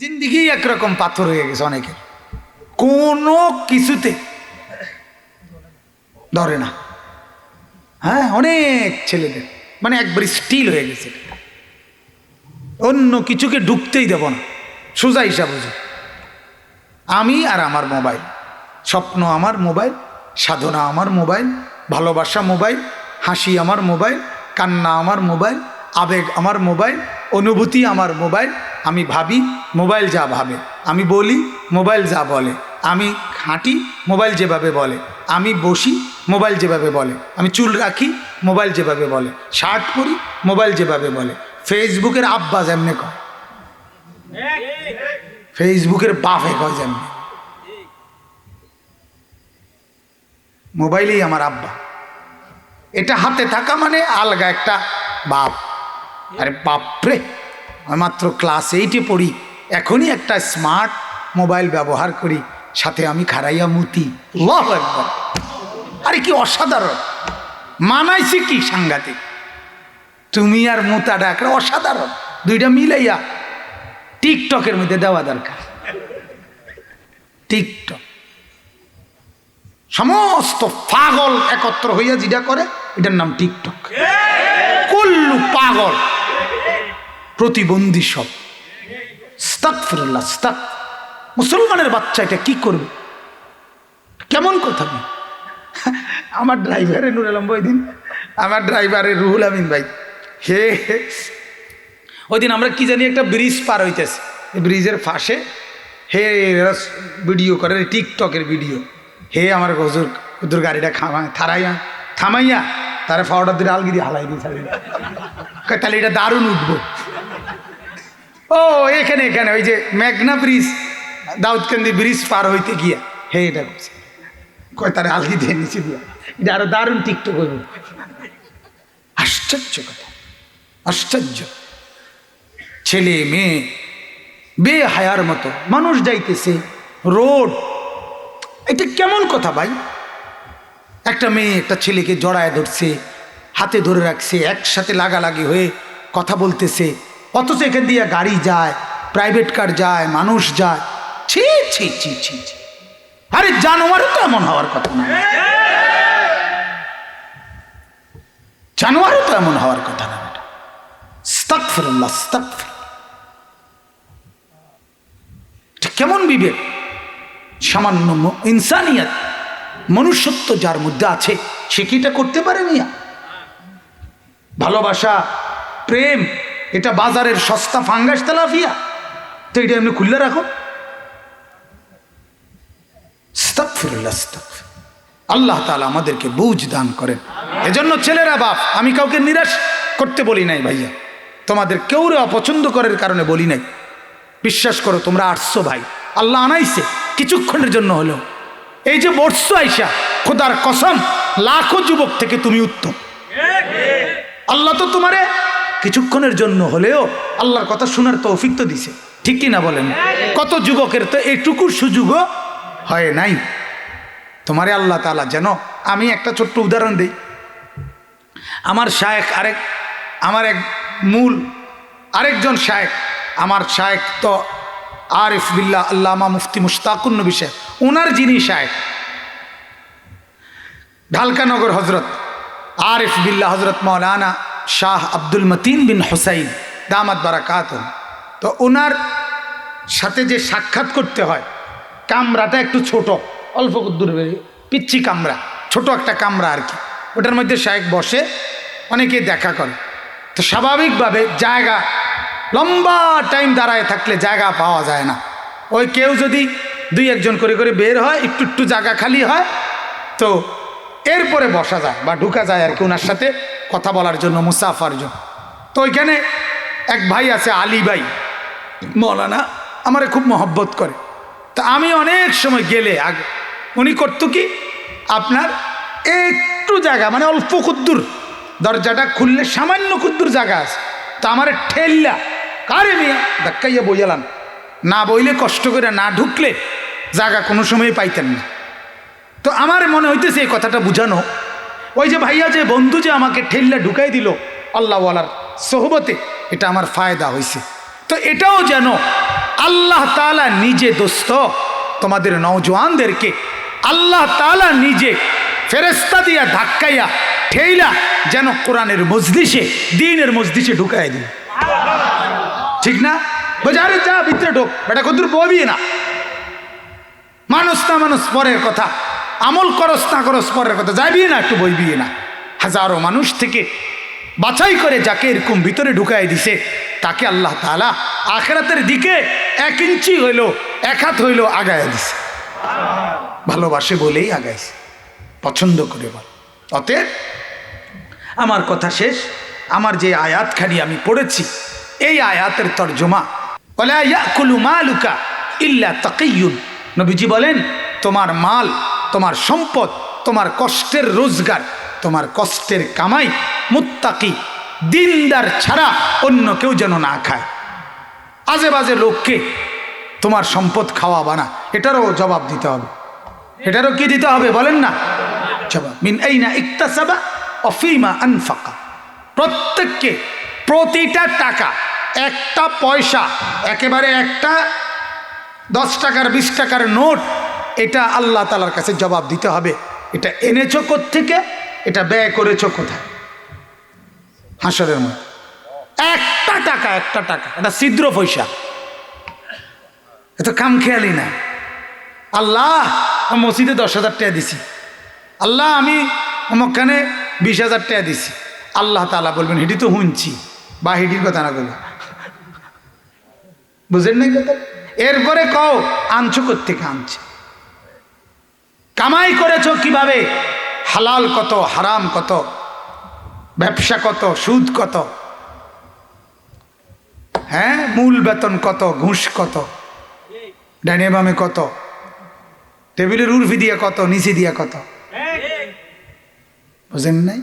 জিন্দিগি একরকম পাথর হয়ে গেছে অনেকের। কোনো কিছুতে ধরে না। হ্যাঁ অনেক ছেলেদের। মানে একবার স্টিল হয়ে গেছে। অন্য কিছুকে ঢুকতেই দেব না। সোজা হিসাব আমি আর আমার মোবাইল। স্বপ্ন আমার মোবাইল, সাধনা আমার মোবাইল, ভালোবাসা মোবাইল, হাসি আমার মোবাইল, কান্না আমার মোবাইল, আবেগ আমার মোবাইল অনুভূতি আমার মোবাইল, আমি ভাবি মোবাইল যা ভাবে। আমি বলি মোবাইল যা বলে। আমি হাঁটি মোবাইল যেভাবে বলে। আমি বসি মোবাইল যেভাবে বলে। আমি চুল রাখি মোবাইল যেভাবে বলে। শার্ট পরি মোবাইল যেভাবে বলে। ফেসবুকের আব্বা যেমনে কয়। ফেসবুকের বাপে কয় যেমনে। মোবাইলেই আমার আব্বা। এটা হাতে থাকা মানে আলগা একটা বাপ। আরে বাপরে আমি মাত্র ক্লাস এইটে পড়ি। এখনই একটা স্মার্ট মোবাইল ব্যবহার করি সাথে আমি খারাইয়া মুতি। আকবার। আরে কি অসাধারণ। মানাইছে কি সাংঘাতিক? তুমি আর মুতাটা একটা অসাধারণ। দুইটা মিলাইয়া টিকটকের মধ্যে দেওয়া দরকার। টিকটক। সমস্ত পাগল একত্র হইয়া যেটা করে এটার নাম টিকটক। কুল্লু পাগল। প্রতিবন্ধী সব। স্তাক ফিরল্লাহ স্তাক মুসলমানের বাচ্চা এটা কি করবে? কেমন কথা বল? আমার ড্রাইভারে নুর আলম ওই দিন। আমার ড্রাইভারে রুহুল আমিন ভাই। হে হে। ওই দিন আমরা কি জানি একটা ব্রিজ পার হইতেছে। ব্রিজের ফাঁসে হে ভিডিও করে টিকটকের ভিডিও। হে আমার গজুর হুজুর গাড়িটা খামায় থারাইয়া থামাইয়া তারা ফাওয়াটা দিয়ে আলগিরি হালাই দিয়ে তাহলে এটা দারুণ উঠবো ও, এখানে এখানে, ওই যে মেঘনা ব্রিজ, দাউদকান্দি ব্রিজ পার হইতে গিয়া। হে, এটা করছে। কয়, তার আলগি দিয়ে নিচে দিয়া। এটা আরও দারুণ টিকটক হইব। আশ্চর্য কথা। আশ্চর্য। ছেলে, মেয়ে বে হায়ার মতো। মানুষ যাইতেছে, রোড। এটা কেমন কথা ভাই? একটা মেয়ে একটা ছেলেকে জড়ায় ধরছে, হাতে ধরে রাখছে, একসাথে লাগালাগি হয়ে কথা বলতেছে। অথচ এখান দিয়ে গাড়ি যায় প্রাইভেট কার যায়, মানুষ যায়। ছি ছি ছি ছি ছি। আরে জানোয়ারও তো এমন হওয়ার কথা না। জানোয়ারও তো এমন হওয়ার কথা না কেমন বিবেক? সামান্য ইনসানিয়াত, মনুষ্যত্ব যার মধ্যে আছে, সে কি এটা করতে পারে মিয়া? ভালোবাসা, প্রেম এটা বাজারের সস্তা ফাঙ্গাস তেলাফিয়া তো এটা এমনি খুললে রাখো। আল্লাহ তালা আমাদেরকে বুঝ দান করেন। এজন্য ছেলেরা বাপ, আমি কাউকে নিরাশ করতে বলি নাই ভাইয়া। তোমাদের কেউরে অপছন্দ করার কারণে বলি নাই। বিশ্বাস করো, তোমরা আসছো ভাই। আল্লাহ আনাইছে, কিছুক্ষণের জন্য হলো এই যে বর্ষ আইসা, খোদার কসম, লাখো যুবক থেকে তুমি উত্তম। আল্লাহ তো তোমারে কিছুক্ষণের জন্য হলেও আল্লাহর কথা শোনার তৌফিক তো দিছে। ঠিক কি না বলেন? কত যুবকের তো এইটুকুর সুযোগও হয় নাই। তোমারে আল্লাহ তালা যেন আমি একটা ছোট্ট উদাহরণ দিই। আমার শায়েক আরেক, আমার এক মূল আরেকজন শায়েক আমার শায়েক তো আরিফ বিল্লাহ আল্লামা মুফতি মুশতাকুন নবী সাহেব ওনার যিনি শায়েক ঢালকানগর হজরত আরিফ বিল্লাহ হজরত মৌলানা শাহ আব্দুল মতিন বিন হুসাইন, দামাত বারাকাত তো ওনার সাথে যে সাক্ষাৎ করতে হয়, কামরাটা একটু ছোট, অল্প দূরে পিচ্ছি কামরা, ছোট একটা কামরা আর কি। ওটার মধ্যে শায়েক বসে অনেকে দেখা করে। তো স্বাভাবিকভাবে জায়গা, লম্বা টাইম দাঁড়ায় থাকলে জায়গা পাওয়া যায় না। ওই কেউ যদি দুই একজন করে করে বের হয়, একটু একটু জায়গা খালি হয়, তো এরপরে বসা যায় বা ঢুকা যায় আর কি ওনার সাথে। কথা বলার জন্য, মুসাফার জন্য। তো ওইখানে এক ভাই আছে, আলী ভাই। মৌলানা, আমারে খুব মহব্বত করে। তা আমি অনেক সময় গেলে আগে, উনি করতো কি, আপনার একটু জায়গা মানে অল্প কুদ্দুর, দরজাটা খুললে সামান্য কুদ্দুর জায়গা আছে। তা আমার ঠেললা কারে মিয়া? ধাক্কাইয়া বইয়ালাম। না বইলে কষ্ট করে না ঢুকলে জায়গা কোনো সময় পাইতেন না। তো আমার মনে হইতেছে এই কথাটা বুঝানো ওই যে ভাইয়া, যে বন্ধু যে আমাকে ঠেললা ঢুকাই দিল, আল্লাহওয়ালার সোহবতে, এটা আমার ফায়দা হয়েছে তো এটাও যেন আল্লাহ তালা নিজে দোস্ত, তোমাদের নৌজওয়ানদেরকে আল্লাহ তালা নিজে ফেরেস্তা দিয়া ধাক্কাইয়া, ঠেইলা যেন কোরআনের মজলিসে, দিনের মজলিসে ঢুকাই দিন ঠিক না? বোঝারে যা, ভিতরে ঢোক। বেটা কদুর ববি না। মানুষ না মানুষ পরের কথা। আমল করস না করস পরের কথা যাবি না, একটু বইবি না। হাজারো মানুষ থেকে বাছাই করে যাকে এরকম ভিতরে ঢুকাই দিছে, তাকে আল্লাহ তালা আখেরাতের দিকে এক ইঞ্চি হইল, এক হাত হইল আগায় দিছে। ভালোবাসে বলেই আগাইছে। পছন্দ করে বল। অতএব আমার কথা শেষ। আমার যে আয়াত আয়াতখানি আমি পড়েছি, এই আয়াতের তর্জমা বলে ইয়াকুলু মালুকা ইল্লা তাকিয়ুন নবীজি বলেন, তোমার মাল তোমার সম্পদ, তোমার কষ্টের রোজগার, তোমার কষ্টের কামাই, মুত্তাকি, দিনদার ছাড়া অন্য কেউ যেন না খায়। আজে বাজে লোককে তোমার সম্পদ খাওয়াবা না, এটারও জবাব দিতে হবে। এটারও কি দিতে হবে বলেন না? জবাব, মিন এই না ইকতাসাবা অফিমা আনফাকা। প্রত্যেককে প্রতিটা টাকা, একটা পয়সা, একেবারে একটা দশ টাকার, বিশ টাকার নোট এটা আল্লাহ তালার কাছে জবাব দিতে হবে। এটা এনেছো থেকে এটা ব্যয় করেছ কোথায়? হাসরের মধ্যে। একটা টাকা একটা টাকা। এটা ছিদ্র পয়সা। এত কাম খেয়ালি না। আল্লাহ মসজিদে দশ হাজার টাকা দিছি। আল্লাহ, আমি অমুকখানে বিশ হাজার টাকা দিছি। আল্লাহ তালা বলবেন, হেঁটি তো শুনছি বা হেঁটির কথা না বলব বুঝেন নাই কথা? এরপরে কও, আনছো কোথেকে আনছে। কামাই করেছ কীভাবে? হালাল কত, হারাম কত? ব্যবসা কত, সুদ কত? হ্যাঁ মূল বেতন কত, ঘুষ কত? ডাইনে বামে কত? টেবিলের উর্ফি দিয়ে কত, নিচে দিয়ে কত? বুঝেন নাই?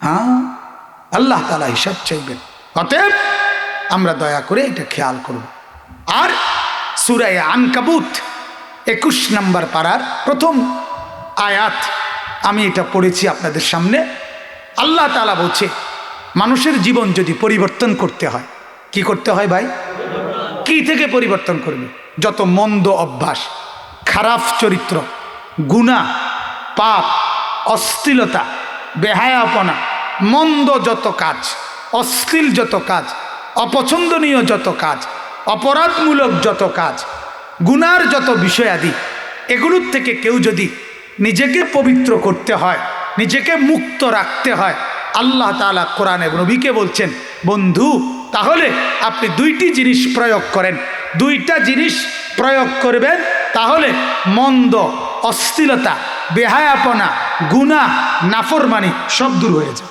হ্যাঁ আল্লাহ তালা হিসাব চাইবেন। অতএব আমরা দয়া করে এটা খেয়াল করব। আর সুরায় আনকাবুত একুশ নম্বর পাড়ার প্রথম আয়াত। আমি এটা পড়েছি আপনাদের সামনে। আল্লাহ তালা বলছে, মানুষের জীবন যদি পরিবর্তন করতে হয়, কি করতে হয় ভাই? কি থেকে পরিবর্তন করবে? যত মন্দ অভ্যাস, খারাপ চরিত্র গুণা পাপ, অশ্লীলতা, বেহায়াপনা, মন্দ যত কাজ, অশ্লীল যত কাজ, অপছন্দনীয় যত কাজ, অপরাধমূলক যত কাজ গুনার যত বিষয়াদি এগুলোর থেকে কেউ যদি নিজেকে পবিত্র করতে হয়, নিজেকে মুক্ত রাখতে হয়, আল্লাহ তালা কোরআন নবীকে বলছেন, বন্ধু, তাহলে আপনি দুইটি জিনিস প্রয়োগ করেন। দুইটা জিনিস প্রয়োগ করবেন, তাহলে মন্দ অস্থিরতা বেহায়াপনা গুণা নাফরমানি সব দূর হয়ে যায়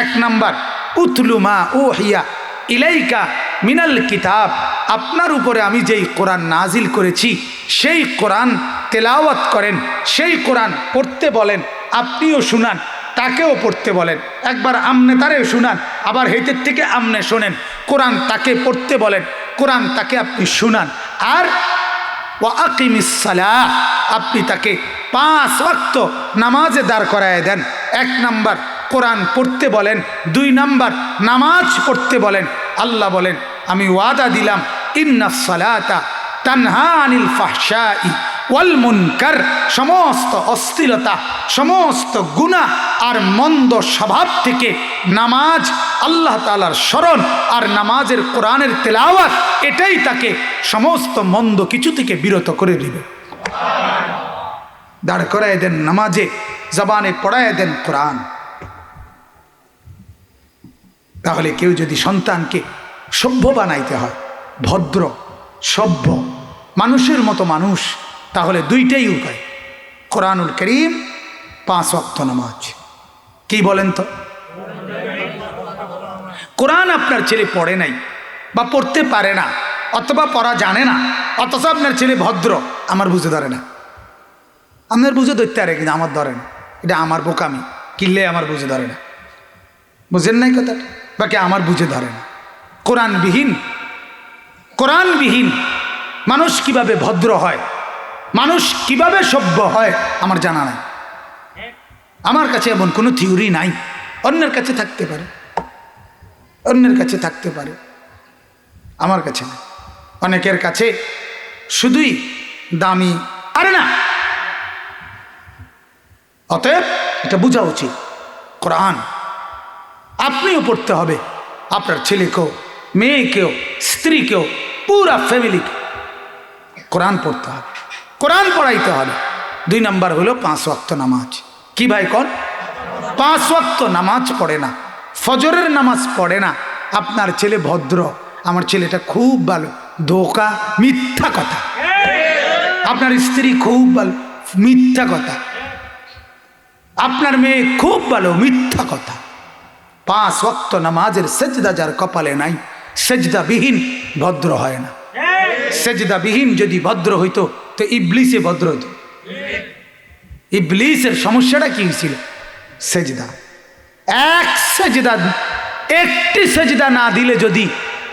এক নাম্বার উতলুমা ও হিয়া ইলাইকা মিনাল কিতাব, আপনার উপরে আমি যেই কোরআন নাজিল করেছি, সেই কোরআন তেলাওয়াত করেন, সেই কোরআন পড়তে বলেন, আপনিও শুনান, তাকেও পড়তে বলেন। একবার আমনে তারেও শুনান, আবার হেতের থেকে আমনে শোনেন, কোরআন তাকে পড়তে বলেন, কোরআন তাকে আপনি শুনান। আর ও আকিমিসালা আপনি তাকে পাঁচ ওয়াক্ত নামাজে দাঁড় করায় দেন। এক নাম্বার, কোরআন পড়তে বলেন, দুই নাম্বার, নামাজ পড়তে বলেন। আল্লাহ বলেন আমি ওয়াদা দিলাম, ইন্না সালাতা তানহা আনিল ফাহশাই ওয়াল মুনকার সমস্ত অস্থিরতা সমস্ত গুণা আর মন্দ স্বভাব থেকে নামাজ আল্লাহ তালার স্মরণ আর নামাজের কোরআনের তেলাওয়াত, এটাই তাকে সমস্ত মন্দ কিছু থেকে বিরত করে দিবে। দাঁড় করায় দেন নামাজে, জবানে পড়ায় দেন কোরআন। তাহলে কেউ যদি সন্তানকে সভ্য বানাইতে হয়। ভদ্র, সভ্য, মানুষের মতো মানুষ, তাহলে দুইটাই উপায়। কোরআনুল করিম, পাঁচ অক্ত নামাজ। কি বলেন তো? কোরআন আপনার ছেলে পড়ে নাই বা পড়তে পারে না, অথবা পড়া জানে না, অথচ আপনার ছেলে ভদ্র, আমার বুঝে ধরে না। আপনার বুঝে ধরতে আরে কিন্তু আমার ধরে না। এটা আমার বোকামি, কিনলে আমার বুঝে ধরে না। বুঝেন নাই কথাটা? বাকি আমার বুঝে ধরে না। কোরআনবিহীন। কোরআনবিহীন। মানুষ কীভাবে ভদ্র হয়? মানুষ কীভাবে সভ্য হয়? আমার জানা নাই। আমার কাছে এমন কোনো থিওরি নাই। অন্যের কাছে থাকতে পারে। অন্যের কাছে থাকতে পারে। আমার কাছে না অনেকের কাছে শুধুই দামি। আরে না! অতএব এটা বোঝা উচিত। কোরআন। আপনিও পড়তে হবে। আপনার ছেলেকেও। মেয়েকেও স্ত্রীকেও পুরা ফ্যামিলিকে কোরআন পড়তে হবে। কোরআন পড়াইতে হবে। দুই নাম্বার হলো পাঁচ ওয়াক্ত নামাজ। কি ভাই কন? পাঁচ ওয়াক্ত নামাজ পড়ে না। ফজরের নামাজ পড়ে না। আপনার ছেলে ভদ্র। আমার ছেলেটা খুব ভালো। ধোকা, মিথ্যা কথা। আপনার স্ত্রী খুব ভালো। মিথ্যা কথা। আপনার মেয়ে খুব ভালো। মিথ্যা কথা। পাঁচ ওয়াক্ত নামাজের সেজদা যার কপালে নাই। সেজদাবিহীন ভদ্র হয় না। সেজদাবিহীন যদি ভদ্র হইতো, তো ইবলিসে ভদ্র হতো ইবলিসের সমস্যাটা কি ছিল সেজদা। এক সেজদা, একটি সেজদা না দিলে যদি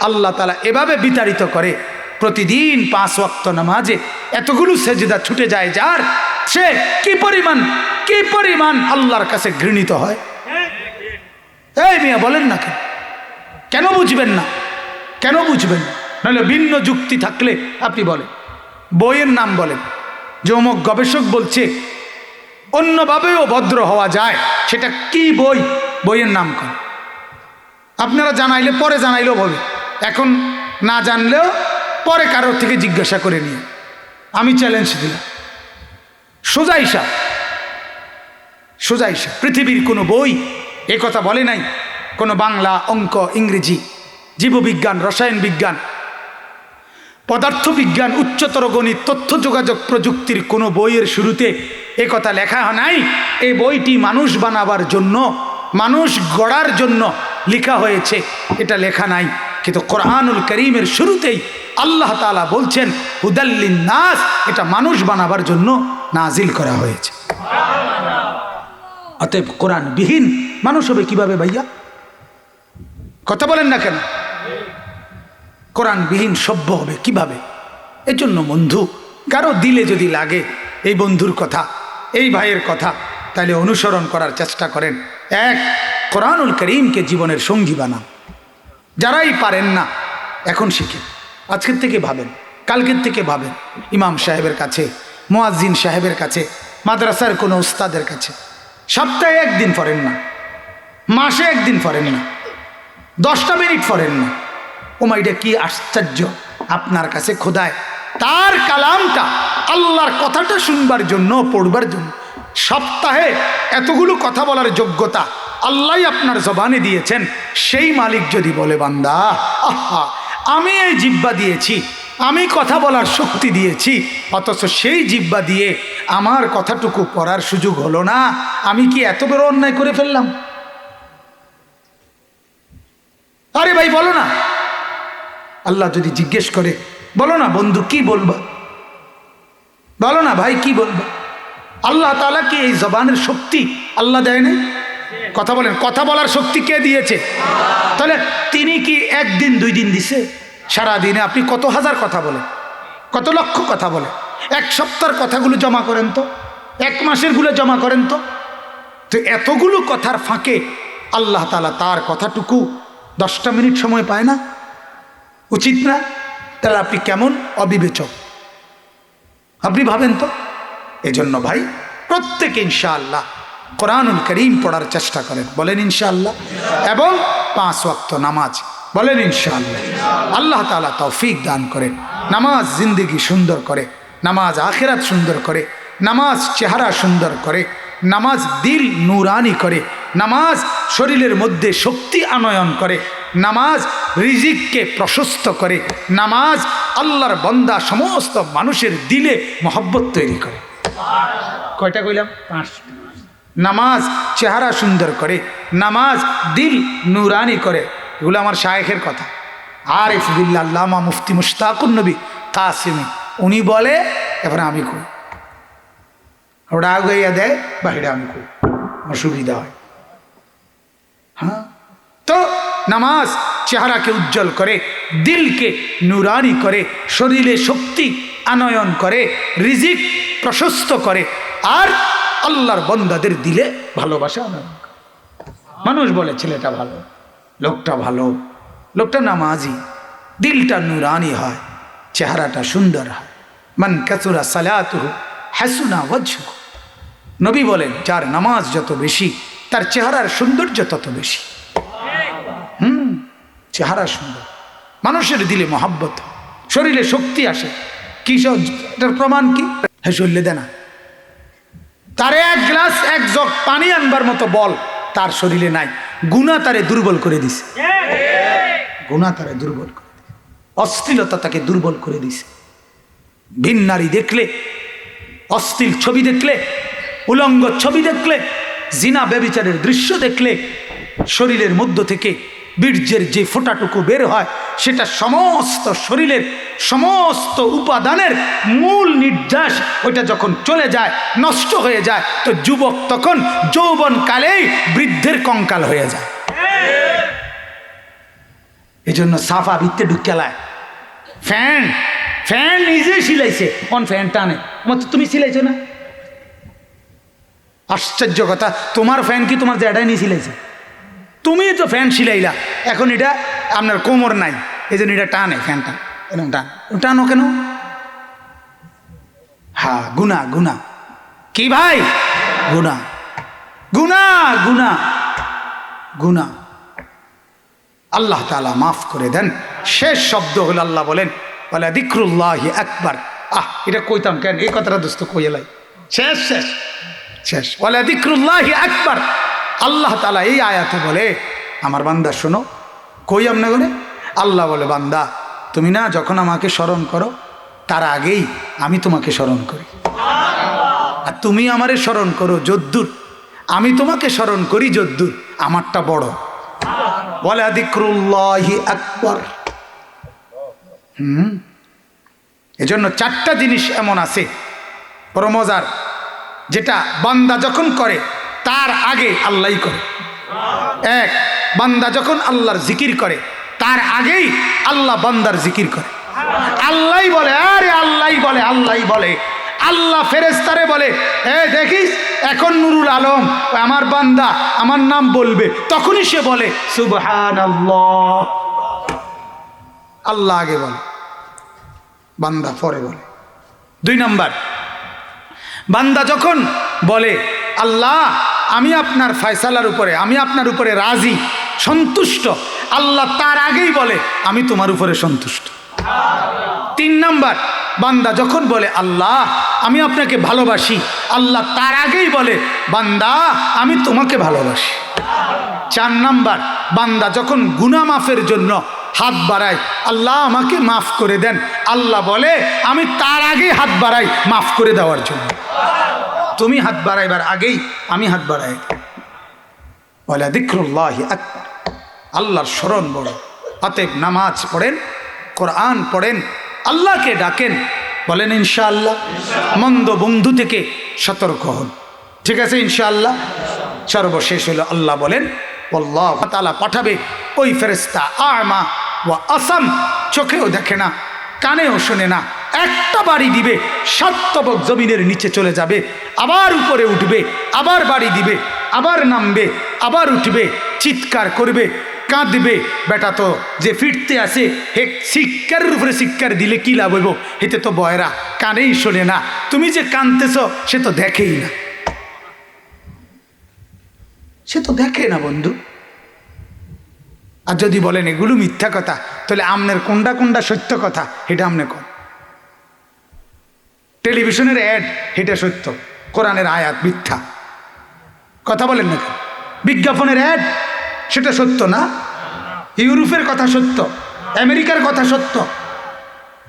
আল্লাহ তালা এভাবে বিতাড়িত করে, প্রতিদিন পাঁচ ওয়াক্ত নামাজে এতগুলো সেজদা ছুটে যায়, যার সে কি পরিমাণ কি পরিমাণ আল্লাহর কাছে ঘৃণিত হয়? এই মিয়া বলেন না কেন বুঝবেন না? কেন বুঝবেন নাহলে ভিন্ন যুক্তি থাকলে আপনি বলেন। বইয়ের নাম বলেন। যে অমুক গবেষক বলছে, অন্যভাবেও ভদ্র হওয়া যায়। সেটা কি বই? বইয়ের নাম কর আপনারা জানাইলে, পরে জানাইলেও হবে। এখন না জানলেও পরে কারোর থেকে জিজ্ঞাসা করে নিয়ে আমি চ্যালেঞ্জ দিলাম। সোজা হিসাব। সোজা হিসাব। পৃথিবীর কোনো বই, এ কথা বলে নাই। কোনো বাংলা, অঙ্ক, ইংরেজি জীববিজ্ঞান, রসায়ন বিজ্ঞান, পদার্থবিজ্ঞান, উচ্চতর গণিত, তথ্য যোগাযোগ প্রযুক্তির কোনো বইয়ের শুরুতে এ কথা লেখা নাই। এই বইটি মানুষ বানাবার জন্য, মানুষ গড়ার জন্য লেখা হয়েছে। এটা লেখা নাই। কিন্তু কোরআনুল করিমের শুরুতেই আল্লাহ তালা বলছেন, হুদাল্লিন নাস এটা মানুষ বানাবার জন্য নাজিল করা হয়েছে। অতএব কোরআন বিহীন মানুষ হবে কীভাবে ভাইয়া? কথা বলেন না কেন? কোরআনবিহীন সভ্য হবে, কীভাবে? এজন্য বন্ধু, কারও দিলে যদি লাগে, এই বন্ধুর কথা, এই ভাইয়ের কথা তাহলে অনুসরণ করার চেষ্টা করেন। এক, কোরআনুল করিমকে জীবনের সঙ্গী বানান। যারাই পারেন না, এখন শিখে আজকের থেকে ভাবেন, কালকের থেকে ভাবেন, ইমাম সাহেবের কাছে, মোয়াজ্জিন সাহেবের কাছে, মাদ্রাসার কোনো উস্তাদের কাছে। সপ্তাহে একদিন ফরেন না, মাসে একদিন ফরেন না, দশটা মিনিট ফরেন না। ওমাইটা কি আশ্চর্য, আপনার কাছে খোদায় তার কালামটা আল্লাহর কথাটা শুনবার জন্য, পড়বার জন্য। সপ্তাহে এতগুলো কথা বলার যোগ্যতা আল্লাহ আপনার জবানে দিয়েছেন, সেই মালিক যদি বলে, বান্দা, আহা, আমি এই জিব্বা দিয়েছি, আমি কথা বলার শক্তি দিয়েছি, অথচ সেই জিব্বা দিয়ে আমার কথাটুকু পড়ার সুযোগ হলো না, আমি কি এত বড় অন্যায় করে ফেললাম? আরে ভাই, বলো না। আল্লাহ যদি জিজ্ঞেস করে, বলো না বন্ধু, কি বলবা? বলো না ভাই, কি বলবা? আল্লাহ তালা কি এই জবানের শক্তি আল্লাহ দেয় নাই? কথা বলেন, কথা বলার শক্তি কে দিয়েছে? তাহলে তিনি কি একদিন, দুই দিন দিছে? সারা দিনে আপনি কত হাজার কথা বলেন, কত লক্ষ কথা বলেন? এক সপ্তাহের কথাগুলো জমা করেন তো? এক মাসেরগুলো জমা করেন তো? তো এতগুলো কথার ফাঁকে আল্লাহ তালা তার কথাটুকু দশটা মিনিট সময় পায় না? উচিত না, তাহলে আপনি কেমন অবিবেচক? আপনি ভাবেন তো? এজন্য ভাই, প্রত্যেকে ইনশাআল্লাহ কোরআনুল করিম পড়ার চেষ্টা করেন। বলেন ইনশাআল্লাহ। এবং পাঁচ ওয়াক্ত নামাজ। বলেন ইনশাআল্লাহ। আল্লাহ তালা তৌফিক দান করেন। নামাজ জিন্দিগি সুন্দর করে। নামাজ আখেরাত সুন্দর করে। নামাজ চেহারা সুন্দর করে। নামাজ দিল নুরানি করে। নামাজ শরীরের মধ্যে শক্তি আনয়ন করে। নামাজ রিজিককে প্রশস্ত করে, নামাজ আল্লাহর বন্দা সমস্ত মানুষের দিলে মহব্বত তৈরি করে। কয়টা কইলাম? নামাজ চেহারা সুন্দর করে, নামাজ দিল নুরানি করে, এগুলো আমার শায়েখের কথা। আর ইফবিল্লামা মুফতি মুশতাকুর নবী কাসিমি উনি বলে, এবার আমি কই। ওটা আগাইয়া দেয়, বাহিরে আমি কই। আমার সুবিধা হয়। হ্যাঁ? তো নামাজ চেহারাকে উজ্জ্বল করে, দিলকে নুরানি করে, শরীরে শক্তি আনয়ন করে, রিজিক প্রশস্ত করে, আর আল্লাহর বন্দাদের দিলে ভালোবাসা আনয়ন মানুষ বলে, ছেলেটা ভালো, লোকটা ভালো, লোকটা নামাজি, দিলটা নুরানি হয়, চেহারাটা সুন্দর হয়। মান কাসুরা সালাতুহু হাসুনা ওয়াজহু নবী বলেন, যার নামাজ যত বেশি, তার চেহারার সৌন্দর্য তত বেশি। চেহারা সুন্দর। মানুষের দিলে মহাব্বত। শরীরে শক্তি আসে। কি এটার প্রমাণ কি? হ্যাঁ শরীরে দেনা। তার এক গ্লাস, এক জগ পানি আনবার মতো বল তার শরীরে নাই। গুণা তারে দুর্বল করে দিছে। গুণা তারে দুর্বল করে দিছে। অশ্লীলতা তাকে দুর্বল করে দিছে। ভিন নারী দেখলে, অশ্লীল ছবি দেখলে, উলঙ্গ ছবি দেখলে, জিনা ব্যবিচারের দৃশ্য দেখলে, শরীরের মধ্য থেকে বীর্যের যে ফোঁটাটুকু বের হয়, সেটা সমস্ত শরীরের সমস্ত উপাদানের মূল নির্যাস ওইটা যখন চলে যায়, নষ্ট হয়ে যায়, তো যুবক তখন যৌবন কালেই বৃদ্ধের কঙ্কাল হয়ে যায়। এই জন্য সাফা ভিত্তে ঢুকেলায় ফ্যান ফ্যান নিজে সিলাইছে। কোন ফ্যান টানে? আমার তো তুমি সিলাইছো না। আশ্চর্য কথা, তোমার ফ্যান কি তোমার জ্যাডাই নিয়ে সিলাইছে? তুমি তো ফ্যান সিলাইলা এখন এটা আপনার কোমর নাই, এই জন্য এটা টানে ফ্যানটা। এরকম টান। টানো কেন? হ্যাঁ গুনা গুনা কি ভাই? গুনা গুনা গুনা গুনা আল্লাহ তালা মাফ করে দেন। শেষ শব্দ হল আল্লাহ বলেন বলে দিক্রুল্লাহ একবার আহ, এটা কইতাম কেন? এই কথাটা দোস্ত কইলাই শেষ শেষ শেষ। বলে দিক্রুল্লাহ একবার আল্লাহ তালা এই আয়াতে বলে, আমার বান্দা, শোনো। কই আমনে বলে আল্লাহ বলে, বান্দা, তুমি না যখন আমাকে স্মরণ করো, তার আগেই আমি তোমাকে স্মরণ করি। আর তুমি আমারে স্মরণ করো, যদ্দুর। আমি তোমাকে স্মরণ করি, যদ্দুর। আমারটা বড়। বলে দিক্রুল্লাহি আকবর। হুম? এজন্য চারটা জিনিস এমন আছে, বড় মজার, যেটা বান্দা যখন করে তার আগে আল্লাহ করে। এক, বান্দা যখন আল্লাহর জিকির করে, তার আগেই আল্লাহ বান্দার জিকির করে। আল্লাহ বলে, আরে আল্লাহ বলে আল্লাহ বলে। আল্লাহ ফেরেস্তারে বলে, এ দেখিস, এখন নুরুল আলম, আমার বান্দা, আমার নাম বলবে। তখনই সে বলে সুবহান আল্লাহ আগে বলে, বান্দা পরে বলে। দুই নাম্বার, বান্দা যখন বলে, আল্লাহ আমি আপনার ফয়সালার উপরে, আমি আপনার উপরে রাজি, সন্তুষ্ট। আল্লাহ তার আগেই বলে, আমি তোমার উপরে সন্তুষ্ট। তিন নাম্বার, বান্দা যখন বলে, আল্লাহ, আমি আপনাকে ভালোবাসি। আল্লাহ তার আগেই বলে, বান্দা, আমি তোমাকে ভালোবাসি। চার নাম্বার, বান্দা যখন গুনা মাফের জন্য হাত বাড়ায়, আল্লাহ, আমাকে মাফ করে দেন। আল্লাহ বলে, আমি তার আগেই হাত বাড়াই মাফ করে দেওয়ার জন্য। তুমি হাত বাড়াইবার আগেই আমি হাত বাড়াই বলে দিক্রুল্লাহ আকবার আল্লাহর স্মরণ বড়। অতএব নামাজ পড়েন, কোরআন পড়েন, আল্লাহকে ডাকেন, বলেন ইনশাআল্লাহ, মন্দ বন্ধু থেকে সতর্ক হন। ঠিক আছে ইনশাআল্লাহ? সর্বশেষ হলো আল্লাহ বলেন, আল্লাহ তালা পাঠাবে ওই ফেরেস্তা আমা ও আসাম। চোখেও দেখে না, কানেও শোনে না। একটা বাড়ি দিবে সাতবক জমিনের নিচে চলে যাবে, আবার উপরে উঠবে, আবার বাড়ি দিবে, আবার নামবে, আবার উঠবে, চিৎকার করবে, কাঁদবে। বেটা তো যে ফিরতে আসে, হে শিক্ষার উপরে শিক্ষার দিলে কি লাভ হইব? হেতে তো বয়রা কানেই শোনে না। তুমি যে কানতেছ সে তো দেখেই না। সে তো দেখে না, বন্ধু। আর যদি বলেন এগুলো মিথ্যা কথা, তাহলে আমনের কোনটা কোনটা সত্য কথা, এটা আমনে কন। টেলিভিশনের অ্যাড এটা সত্য। কোরআনের আয়াত মিথ্যা। কথা বলেন না বিজ্ঞাপনের অ্যাড সেটা সত্য না? ইউরোপের কথা সত্য, আমেরিকার কথা সত্য,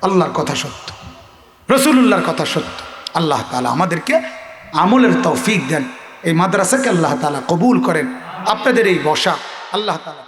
আল্লাহর কথা সত্য রসুল্লাহর কথা সত্য। আল্লাহ তালা আমাদেরকে আমলের তৌফিক দেন। এই মাদ্রাসাকে আল্লাহ তালা কবুল করেন। আপনাদের এই বসা আল্লাহ তালা